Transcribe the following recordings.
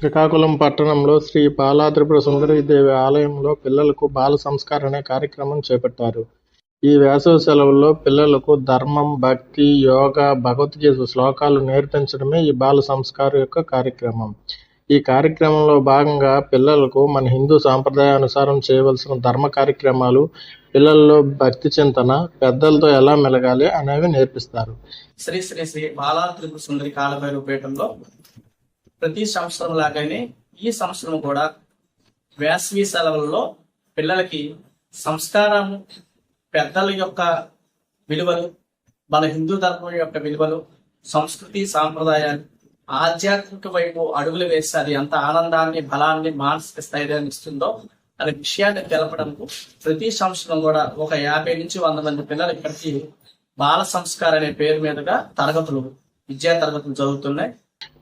శ్రీకాకుళం పట్టణంలో శ్రీ బాలాత్రిపుర సుందరీదేవి ఆలయంలో పిల్లలకు బాల సంస్కార అనే కార్యక్రమం చేపట్టారు. ఈ వేసవి సెలవుల్లో పిల్లలకు ధర్మం భక్తి యోగా భగవద్గీత శ్లోకాలు నేర్పించడమే ఈ బాల సంస్కార యొక్క కార్యక్రమం. ఈ కార్యక్రమంలో భాగంగా పిల్లలకు మన హిందూ సాంప్రదాయానుసారం చేయవలసిన ధర్మ కార్యక్రమాలు పిల్లల్లో భక్తి చింతన పెద్దలతో ఎలా మెలగాలి అనేవి నేర్పిస్తారు. శ్రీ శ్రీ శ్రీ బాలా సుందరి కాలభైరవ పీఠంలో ప్రతి సంవత్సరం లాగానే ఈ సంవత్సరం కూడా వేసవి సెలవుల్లో పిల్లలకి సంస్కారం పెద్దల యొక్క విలువలు మన హిందూ ధర్మం యొక్క విలువలు సంస్కృతి సాంప్రదాయాలు ఆధ్యాత్మిక వైపు అడుగులు వేస్తే అది ఎంత ఆనందాన్ని బలాన్ని మానసిక స్థైర్యాన్ని ఇస్తుందో అనే విషయాన్ని తెలపడంకు ప్రతి సంవత్సరం కూడా ఒక యాభై నుంచి వంద మంది పిల్లలు ఇక్కడికి బాల సంస్కార్ అనే పేరు మీదుగా తరగతులు విద్యా తరగతులు జరుగుతున్నాయి.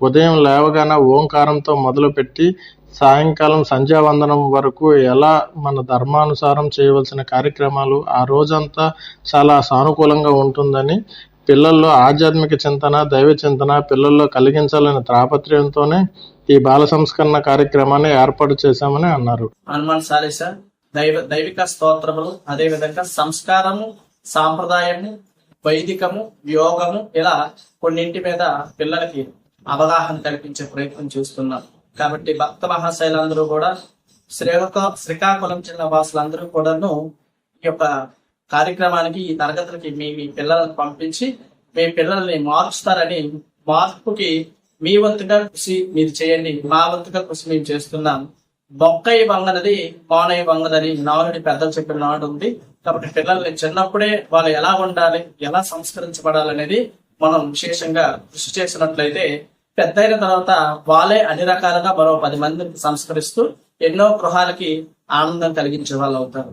ఉదయం లేవగానే ఓంకారంతో మొదలుపెట్టి సాయంకాలం సంధ్యావందనం వరకు ఎలా మన ధర్మానుసారం చేయవలసిన కార్యక్రమాలు ఆ రోజంతా చాలా సానుకూలంగా ఉంటుందని పిల్లల్లో ఆధ్యాత్మిక చింతన దైవ చింతన పిల్లల్లో కలిగించాలనే తాపత్రయంతోనే ఈ బాల సంస్కరణ కార్యక్రమాన్ని ఏర్పాటు చేశామని అన్నారు. హనుమాన్ చాలీస దైవ దైవిక స్తోత్రములు అదేవిధంగా సంస్కారము సాంప్రదాయము వైదికము యోగము ఇలా కొన్నింటి మీద పిల్లలకి అవగాహన కల్పించే ప్రయత్నం చేస్తున్నాం. కాబట్టి భక్త మహాశైలందరూ కూడా శ్రీకాకుళ శ్రీకాకుళం జిల్లా వాసులందరూ కూడాను ఈ యొక్క కార్యక్రమానికి ఈ తరగతులకి మీ మీ పిల్లలను పంపించి మీ పిల్లల్ని మార్చుతారని మార్పుకి మీ వంతుగా కృషి మీరు చేయండి. మా వంతుగా కృషి మేము చేస్తున్నాం. బొక్కయి వంగనది కోనయ్య వంగదని నానుడి పెద్దలు చెప్పిన నాడు ఉంది. కాబట్టి పిల్లల్ని చిన్నప్పుడే వాళ్ళు ఎలా ఉండాలి ఎలా సంస్కరించబడాలనేది మనం విశేషంగా కృషి చేసినట్లయితే పెద్ద అయిన తర్వాత వాళ్ళే అన్ని రకాలుగా మరో పది మందిని సంస్కరిస్తూ ఎన్నో గృహాలకి ఆనందం కలిగించే వాళ్ళు అవుతారు.